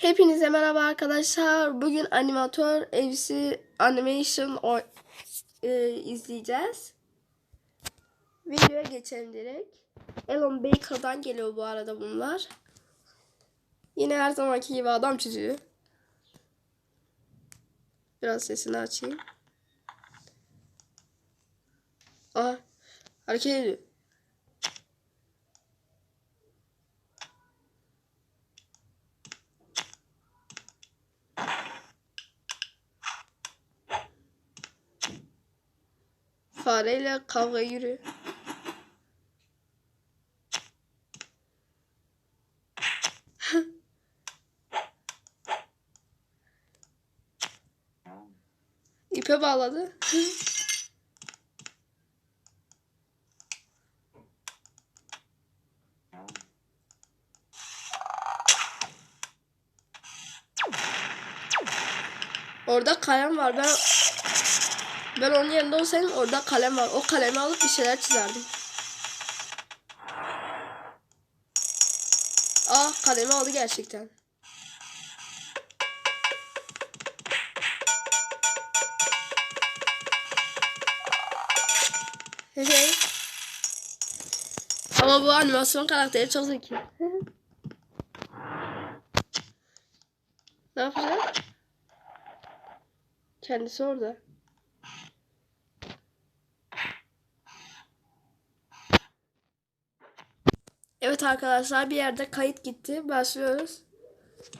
Hepinize merhaba arkadaşlar. Bugün animatör evsi animation o- e, izleyeceğiz. Videoya geçelim direkt. Elon Baker'dan geliyor bu arada bunlar. Yine her zamanki gibi adam çiziyor. Biraz sesini açayım. Aa, hareket ediyor. Fareyle kavga yürü. İpe bağladı. Orada kalem var. Ben ben onun yerinde olsaydım orada kalem var. O kalemi alıp bir şeyler çizerdim. Aa kalemi aldı gerçekten. Hehe. Ama bu animasyon karakteri çok zeki. ne yapacak? Kendisi orada. Evet arkadaşlar bir yerde kayıt gitti. Başlıyoruz.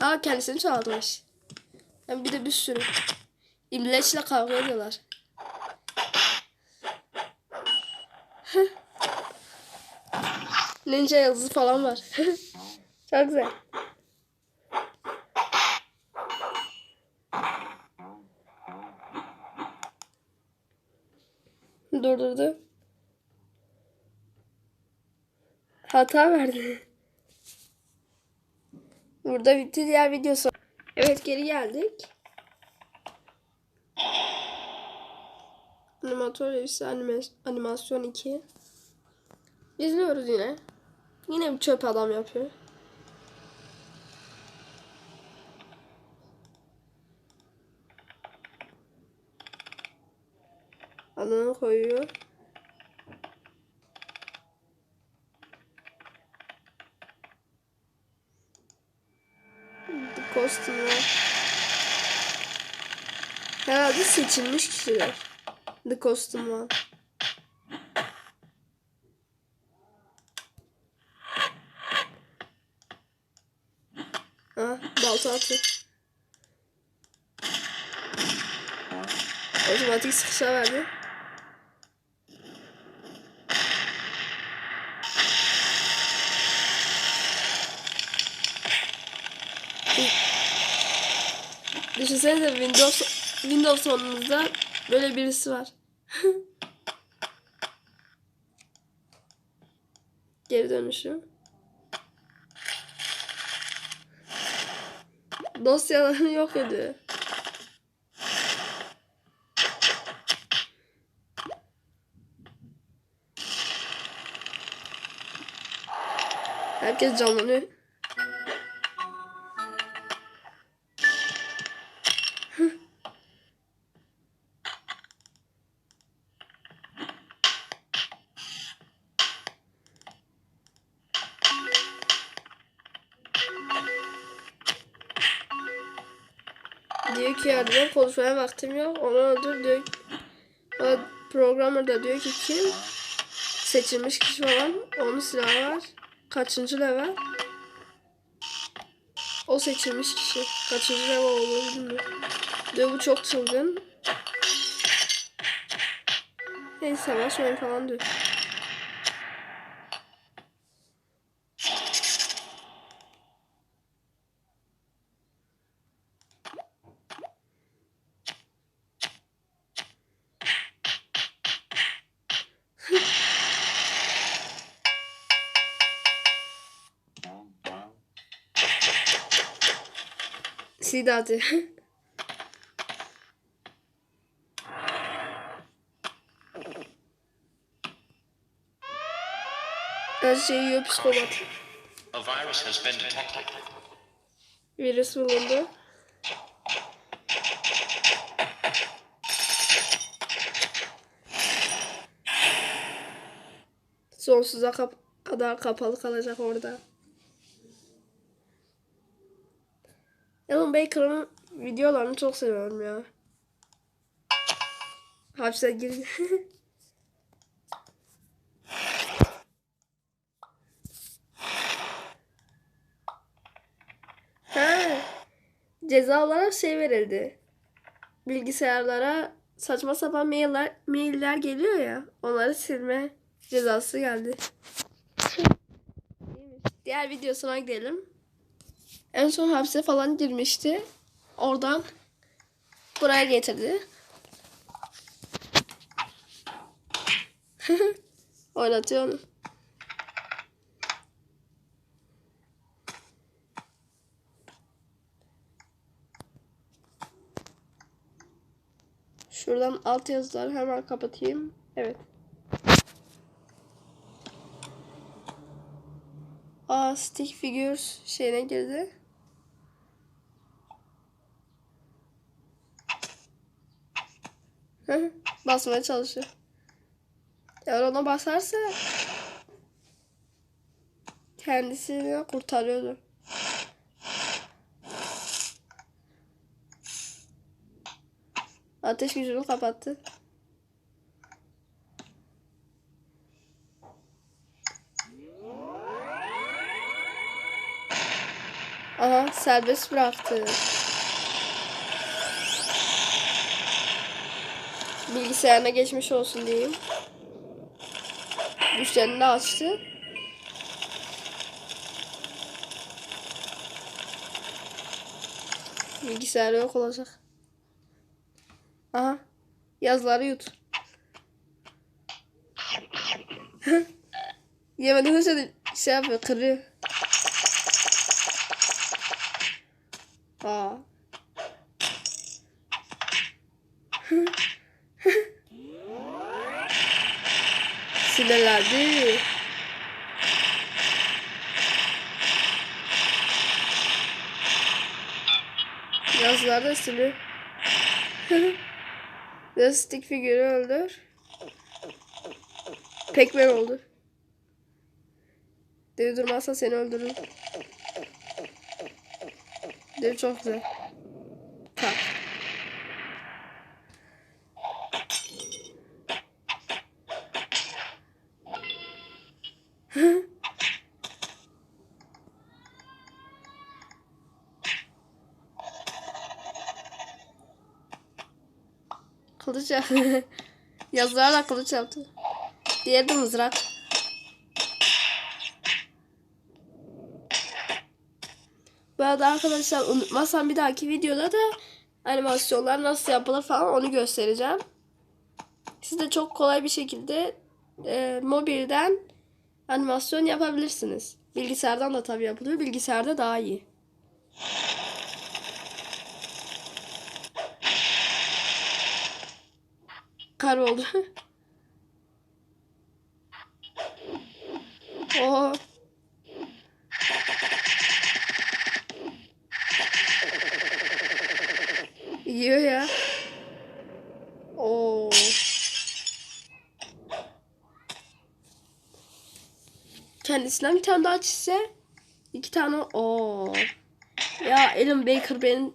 Aa kendisini çoğaltmış. Hem bir de bir sürü. İmleçle kavga ediyorlar. Ninja yıldızı falan var. Çok güzel. Durdurdu. Hata verdi. Burada bitti diğer videosu. Evet geri geldik. Animatör evsi anime, animasyon 2. İzliyoruz yine. Yine bir çöp adam yapıyor. Adını koyuyor. The Costume Herhalde seçilmiş kişiler. The Costume One. Ha, balta atıyor. Otomatik sıkışa verdi. Düşünsenize Windows Windows sonunuzda böyle birisi var. Geri dönüşü. Dosyalarını yok ediyor. Herkes canlanıyor. Diyor ki ya diyor konuşmaya vaktim yok. Onu öldür diyor. O programmer da diyor ki kim? Seçilmiş kişi falan. Onun silahı var. Kaçıncı level? O seçilmiş kişi. Kaçıncı level olduğunu bilmiyor. Diyor bu çok çılgın. Neyse savaşmayın falan diyor. Sidati. Her şeyi yiyor psikopat. Virüs bulundu. Sonsuza kap- kadar kapalı kalacak orada. Baker'ın videolarını çok seviyorum ya. Hapse girdi. ha. Ceza olarak şey verildi. Bilgisayarlara saçma sapan mailler, mailler geliyor ya. Onları silme cezası geldi. Diğer videosuna gidelim. En son hapse falan girmişti. Oradan buraya getirdi. Oynatıyor onu. Şuradan alt yazıları hemen kapatayım. Evet. Aa stick figures şeyine girdi. Basmaya çalışıyor. Eğer ona basarsa kendisini kurtarıyordu. Ateş gücünü kapattı. Aha serbest bıraktı. Bilgisayarına geçmiş olsun diyeyim. Güçlerini açtı. Bilgisayar yok olacak. Aha. Yazıları yut. Yemeden önce de şey yapıyor, kırıyor. Aa. Sinirlendi. Yazılar da siliyor. Ve stick figürü öldür. Pekmen oldu. Dev durmazsa seni öldürür. Dev çok güzel. Kılıç Yazılarla kılıç yaptı. Diğeri de mızrak. Bu arada arkadaşlar unutmazsam bir dahaki videoda da animasyonlar nasıl yapılır falan onu göstereceğim. Siz de çok kolay bir şekilde e, mobilden animasyon yapabilirsiniz. Bilgisayardan da tabii yapılıyor. Bilgisayarda daha iyi. Kar oldu. Oo. Yiyor ya. Oo. Kendisinden bir tane daha çizse iki tane o. Ya Alan Baker benim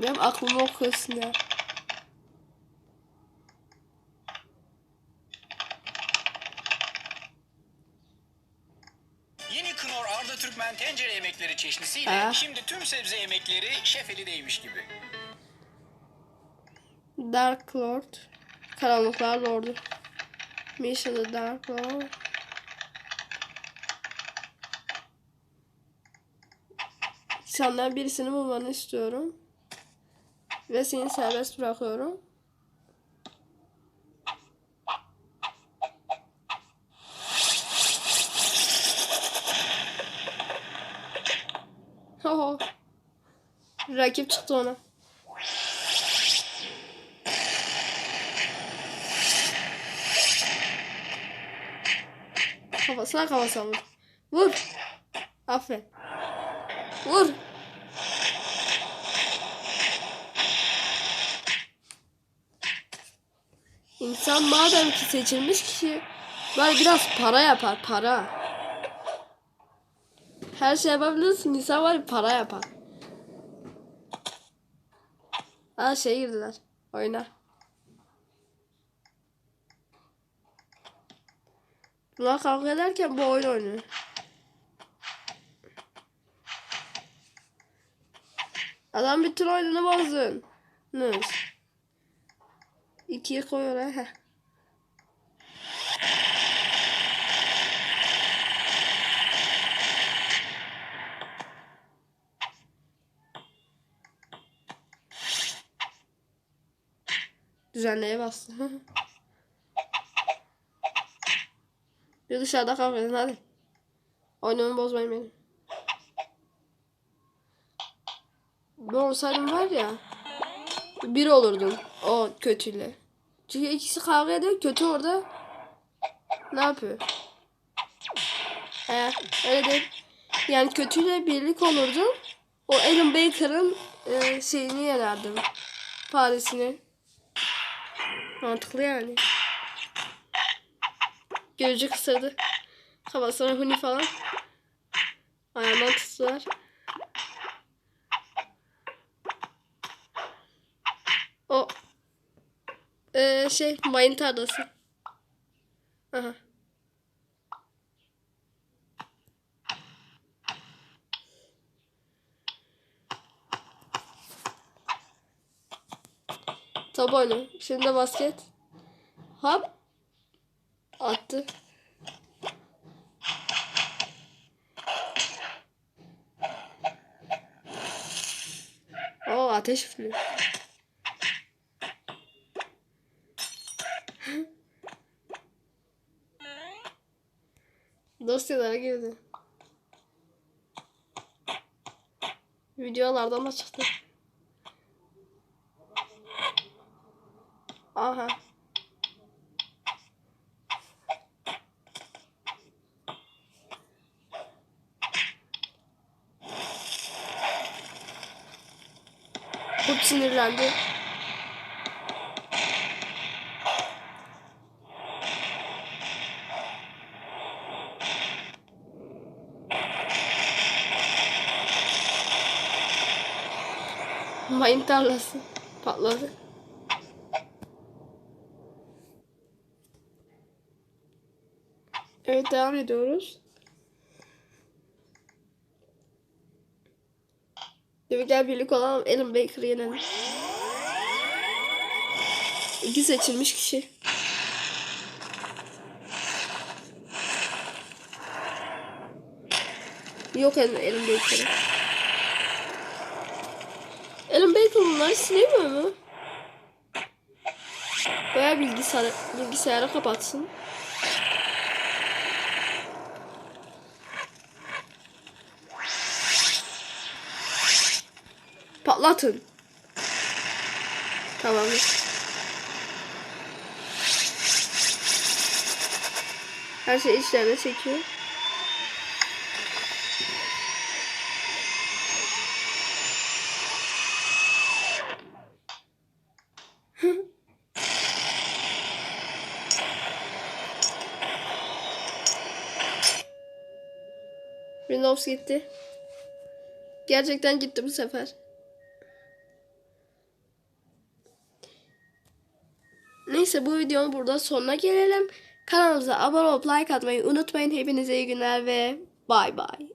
benim aklımı okuyorsun ya. Yemekleri çeşnisiyle Ha. şimdi tüm sebze yemekleri şef elindeymiş gibi. Dark Lord. Karanlıklar Lordu. Misha the Dark Lord. Senden birisini bulmanı istiyorum. Ve seni serbest bırakıyorum. Rakip çıktı ona. Kafasına kafasına vur. Vur. Aferin. Vur. İnsan madem ki seçilmiş kişi var biraz para yapar para. Her şey yapabilirsin insan var para yapar. Aa şey girdiler oyuna. Bunlar kavga ederken bu oyun oynuyor. Adam bütün oyununu bozdun. Nus. İkiye koy oraya. Düzenleye bastı. Bir dışarıda kavga edin hadi. Oyunumu bozmayın benim. Ben olsaydım var ya bir olurdum o kötüyle. Çünkü ikisi kavga ediyor kötü orada ne yapıyor? He, öyle değil. Yani kötüyle birlik olurdum. O Alan Baker'ın e, şeyini yenerdim. Parisini. Mantıklı yani. Gözcü kısırdı. Kafasına huni falan. Ayağından tuttular. O eee şey mayın tarlası. Aha. Top oyunu. Şimdi de basket. Hop. Attı. Oo ateş üflüyor. Dosyalara girdi. Videolardan da çıktı. Aha. Çok sinirlendi. Mayın tarlası patladı. Evet devam ediyoruz. Şimdi gel birlik olalım. Alan Baker'ı yenelim. İki seçilmiş kişi. Yok Alan, Alan Baker'ı. Alan Baker bunları silemiyor mu? Baya bilgisayar, bilgisayara kapatsın. Patlatın. Tamamdır. Her şey içlerine çekiyor. Windows gitti. Gerçekten gitti bu sefer. Neyse bu videonun burada sonuna gelelim. Kanalımıza abone olup like atmayı unutmayın. Hepinize iyi günler ve bay bay.